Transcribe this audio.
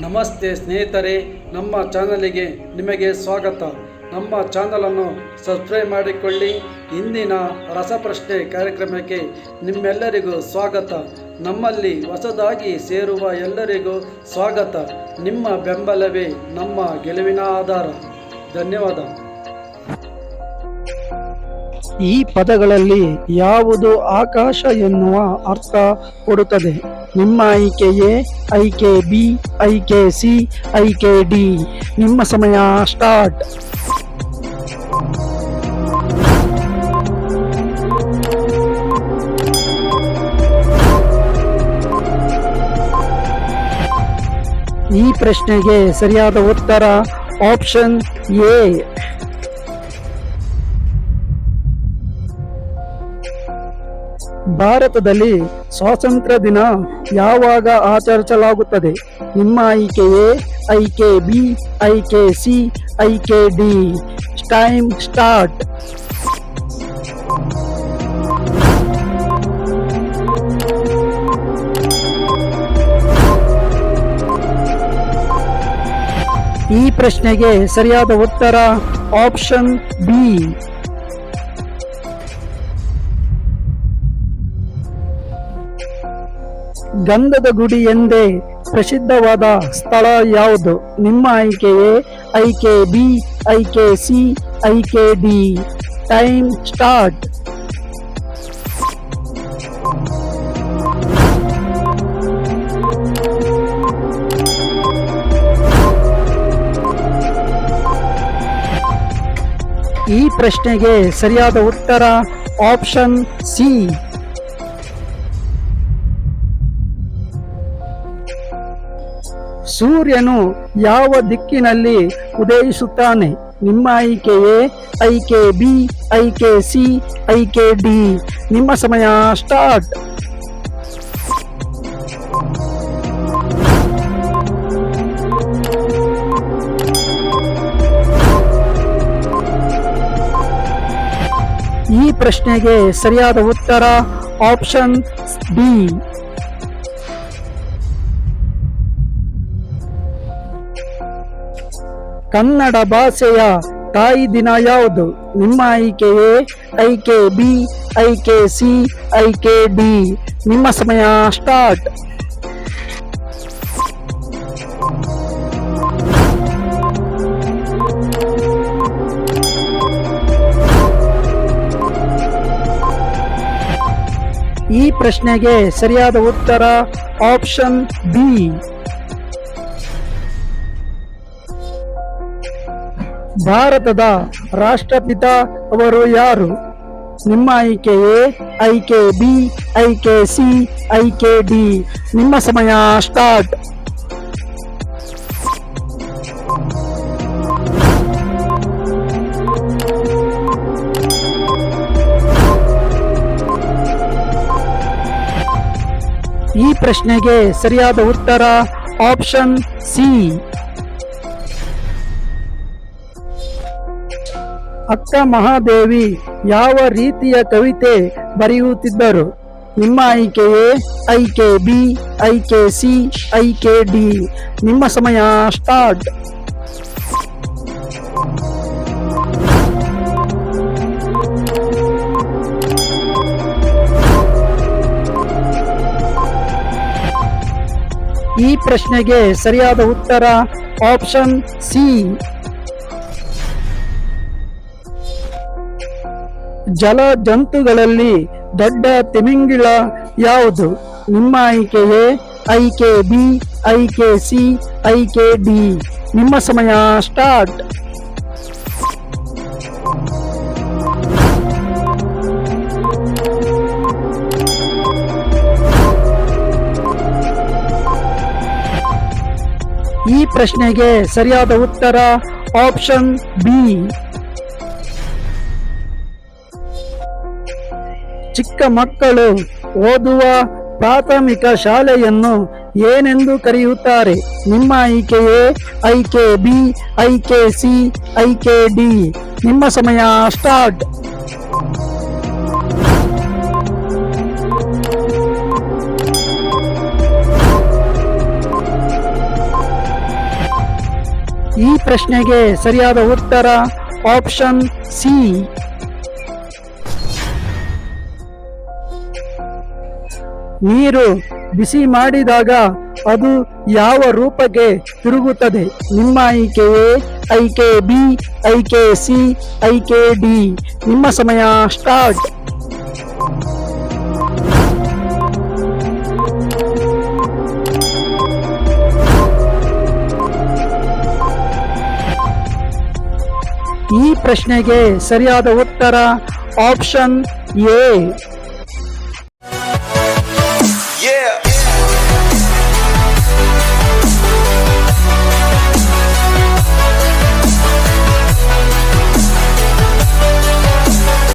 ನಮಸ್ತೆ ಸ್ನೇಹಿತರೆ, ನಮ್ಮ ಚಾನಲಿಗೆ ನಿಮಗೆ ಸ್ವಾಗತ. ನಮ್ಮ ಚಾನಲನ್ನು ಸಬ್ಸ್ಕ್ರೈಬ್ ಮಾಡಿಕೊಳ್ಳಿ. ಇಂದಿನ ರಸಪ್ರಶ್ನೆ ಕಾರ್ಯಕ್ರಮಕ್ಕೆ ನಿಮ್ಮೆಲ್ಲರಿಗೂ ಸ್ವಾಗತ. ನಮ್ಮಲ್ಲಿ ಹೊಸದಾಗಿ ಸೇರುವ ಎಲ್ಲರಿಗೂ ಸ್ವಾಗತ. ನಿಮ್ಮ ಬೆಂಬಲವೇ ನಮ್ಮ ಗೆಲುವಿನ ಆಧಾರ. ಧನ್ಯವಾದ. ಈ ಪದಗಳಲ್ಲಿ ಯಾವುದು ಆಕಾಶ ಎನ್ನುವ ಅರ್ಥ ಕೊಡುತ್ತದೆ. ನಿಮ್ಮ ಆಯ್ಕೆ ಎ ಆಯ್ಕೆ ಬಿ, ಆಯ್ಕೆ ಸಿ, ಆಯ್ಕೆ ಡಿ. ನಿಮ್ಮ ಸಮಯ ಸ್ಟಾರ್ಟ್. ಈ ಪ್ರಶ್ನೆಗೆ ಸರಿಯಾದ ಉತ್ತರ ಆಪ್ಷನ್ ಎ. ಭಾರತದಲ್ಲಿ ಸ್ವಾತಂತ್ರ್ಯ ದಿನ ಯಾವಾಗ ಆಚರಿಸಲಾಗುತ್ತದೆ? ನಿಮ್ಮ ಆಯ್ಕೆ ಎ ಐಕೆ ಬಿ ಐಕೆ ಸಿ ಐಕೆ ಡಿ. Time start. ಈ ಪ್ರಶ್ನೆಗೆ ಸರಿಯಾದ ಉತ್ತರ ಆಪ್ಷನ್ ಬಿ. ಗಂಧದ ಗುಡಿ ಎಂದೇ ಪ್ರಸಿದ್ಧವಾದ ಸ್ಥಳ ಯಾವುದು? ನಿಮ್ಮ ಆಯ್ಕೆಯೇ ಆಯ್ಕೆ ಬಿ, ಐಕೆ ಸಿ, ಐಕೆ ಡಿ. Time start. ಈ ಪ್ರಶ್ನೆಗೆ ಸರಿಯಾದ ಉತ್ತರ ಆಪ್ಷನ್ ಸಿ. ಸೂರ್ಯನು ಯಾವ ದಿಕ್ಕಿನಲ್ಲಿ ಉದಯಿಸುತ್ತಾನೆ? ನಿಮ್ಮ ಆಯ್ಕೆ ಎ ಐಕೆ ಬಿ, ಐಕೆ ಸಿ, ಐಕೆ ಡಿ. ನಿಮ್ಮ ಸಮಯ ಸ್ಟಾರ್ಟ್. ಈ ಪ್ರಶ್ನೆಗೆ ಸರಿಯಾದ ಉತ್ತರ ಆಪ್ಷನ್ ಬಿ ಕನ್ನಡ ಭಾಷೆಯ ತಾಯಿ ದಿನ ಯಾವುದು? ನಿಮ್ಮ ಆಯ್ಕೆ ಎ ಐಕೆ ಬಿ, ಐಕೆ ಸಿ, ಐಕೆ ಡಿ. ನಿಮ್ಮ ಸಮಯ ಸ್ಟಾರ್ಟ್. ಈ ಪ್ರಶ್ನೆಗೆ ಸರಿಯಾದ ಉತ್ತರ ಆಪ್ಷನ್ ಬಿ. ಭಾರತದ ರಾಷ್ಟ್ರಪಿತ ಅವರು ಯಾರು? ನಿಮ್ಮ ಆಯ್ಕೆ ಎ ಐಕೆ ಬಿ ಐಕೆ ಸಿ ಐಕೆ ಡಿ. ನಿಮ್ಮ ಸಮಯ ಸ್ಟಾರ್ಟ್. ಈ ಪ್ರಶ್ನೆಗೆ ಸರಿಯಾದ ಉತ್ತರ ಆಪ್ಷನ್ ಸಿ. ಅಕ್ಕ ಮಹಾದೇವಿ ಯಾವ ರೀತಿಯ ಕವಿತೆ ಬರೆಯುತ್ತಿದ್ದರು? ನಿಮ್ಮ ಆಯ್ಕೆ ಎ ಆಯ್ಕೆ ಬಿ, ಐಕೆ ಸಿ, ಐಕೆ ಡಿ. ನಿಮ್ಮ ಸಮಯ ಸ್ಟಾರ್ಟ್. ಈ ಪ್ರಶ್ನೆಗೆ ಸರಿಯಾದ ಉತ್ತರ ಆಪ್ಷನ್ ಸಿ. ಜಲ ಜಂತುಗಳಲ್ಲಿ ದೊಡ್ಡ ತಿಮಿಂಗಿಳ ಯಾವುದು? ನಿಮ್ಮ ಆಯ್ಕೆ ಎ ಐಕೆ ಬಿ, ಐಕೆ ಸಿ, ಐಕೆ ಡಿ. ನಿಮ್ಮ ಸಮಯ ಸ್ಟಾರ್ಟ್. ಈ ಪ್ರಶ್ನೆಗೆ ಸರಿಯಾದ ಉತ್ತರ ಆಪ್ಷನ್ ಬಿ. ಚಿಕ್ಕ ಮಕ್ಕಳು ಓದುವ ಪ್ರಾಥಮಿಕ ಶಾಲೆಯನ್ನು ಏನೆಂದು ಕರೆಯುತ್ತಾರೆ? ನಿಮ್ಮ ಆಯ್ಕೆಯೇ ಆಯ್ಕೆ ಬಿ, ಐಕೆ ಸಿ, ಐಕೆ ಡಿ. ನಿಮ್ಮ ಸಮಯ ಸ್ಟಾರ್ಟ್. ಈ ಪ್ರಶ್ನೆಗೆ ಸರಿಯಾದ ಉತ್ತರ ಆಪ್ಷನ್ ಸಿ. ನೀರು ಬಿಸಿ ಮಾಡಿದಾಗ ಅದು ಯಾವ ರೂಪಕ್ಕೆ ತಿರುಗುತ್ತದೆ? ನಿಮ್ಮ ಆಯ್ಕೆಯೇ ಐಕೆ ಬಿ, ಐಕೆ ಸಿ, ಐಕೆ ಡಿ. ನಿಮ್ಮ ಸಮಯ ಸ್ಟಾರ್ಟ್. ಈ ಪ್ರಶ್ನೆಗೆ ಸರಿಯಾದ ಉತ್ತರ ಆಪ್ಷನ್ ಎ.